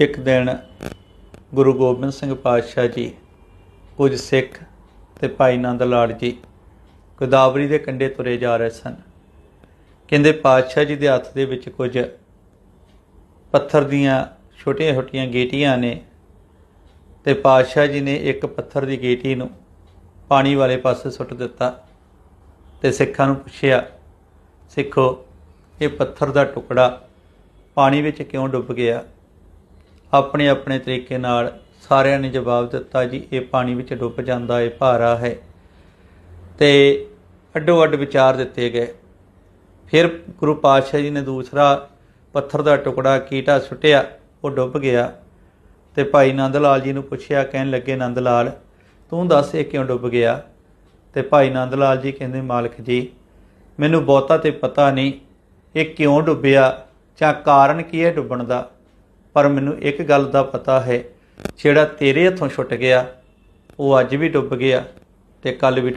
ਇੱਕ ਦਿਨ ਗੁਰੂ ਗੋਬਿੰਦ ਸਿੰਘ ਪਾਤਸ਼ਾਹ ਜੀ, ਕੁਝ ਸਿੱਖ ਤੇ ਭਾਈ ਨੰਦ ਲਾਲ ਜੀ ਗੋਦਾਵਰੀ ਦੇ ਕੰਢੇ ਤੁਰੇ ਜਾ ਰਹੇ ਸਨ। ਕਹਿੰਦੇ ਪਾਤਸ਼ਾਹ ਜੀ ਦੇ ਹੱਥ ਦੇ ਵਿੱਚ ਕੁਝ ਪੱਥਰ ਦੀਆਂ ਛੋਟੀਆਂ-ਛੋਟੀਆਂ ਗੇਟੀਆਂ ਨੇ ਤੇ ਪਾਤਸ਼ਾਹ ਜੀ ਨੇ ਇੱਕ ਪੱਥਰ ਦੀ ਗੇਟੀ ਨੂੰ ਪਾਣੀ ਵਾਲੇ ਪਾਸੇ ਸੁੱਟ ਦਿੱਤਾ ਤੇ ਸਿੱਖਾਂ ਨੂੰ ਪੁੱਛਿਆ, ਸਿੱਖੋ, ਇਹ ਪੱਥਰ ਦਾ ਟੁਕੜਾ ਪਾਣੀ ਵਿੱਚ ਕਿਉਂ ਡੁੱਬ ਗਿਆ? ਆਪਣੇ ਆਪਣੇ ਤਰੀਕੇ ਨਾਲ ਸਾਰਿਆਂ ਨੇ ਜਵਾਬ ਦਿੱਤਾ ਜੀ, ਇਹ ਪਾਣੀ ਵਿੱਚ ਡੁੱਬ ਜਾਂਦਾ ਹੈ ਭਾਰਾ ਹੈ। ਤੇ ਅੱਡੋ ਅੱਡ ਵਿਚਾਰ ਦਿੱਤੇ ਗਏ। ਫਿਰ ਗੁਰੂ ਪਾਤਸ਼ਾਹ ਜੀ ਨੇ ਦੂਸਰਾ ਪੱਥਰ ਦਾ ਟੁਕੜਾ, ਕੀਟਾ ਸੁੱਟਿਆ, ਉਹ ਡੁੱਬ ਗਿਆ। ਤੇ ਭਾਈ ਨੰਦ ਲਾਲ ਜੀ ਨੂੰ ਪੁੱਛਿਆ, ਕਹਿਣ ਲੱਗੇ ਨੰਦ ਲਾਲ ਤੂੰ ਦੱਸ ਇਹ ਕਿਉਂ ਡੁੱਬ ਗਿਆ? ਤੇ ਭਾਈ ਨੰਦ ਲਾਲ ਜੀ ਕਹਿੰਦੇ, ਮਾਲਕ ਜੀ, ਮੈਨੂੰ ਬਹੁਤਾ ਤੇ ਪਤਾ ਨਹੀਂ, ਇਹ ਕਿਉਂ ਡੁੱਬਿਆ? ਜਾਂ ਕਾਰਨ ਕੀ ਹੈ ਡੁੱਬਣ ਦਾ? ਪਰ ਮੈਨੂੰ ਇੱਕ ਗੱਲ ਦਾ ਪਤਾ ਹੈ, ਜਿਹੜਾ ਤੇਰੇ ਹੱਥੋਂ ਛੁੱਟ ਗਿਆ, ਉਹ ਅੱਜ ਵੀ ਡੁੱਬ ਗਿਆ ਤੇ ਕੱਲ ਵੀ ਡੁੱਬ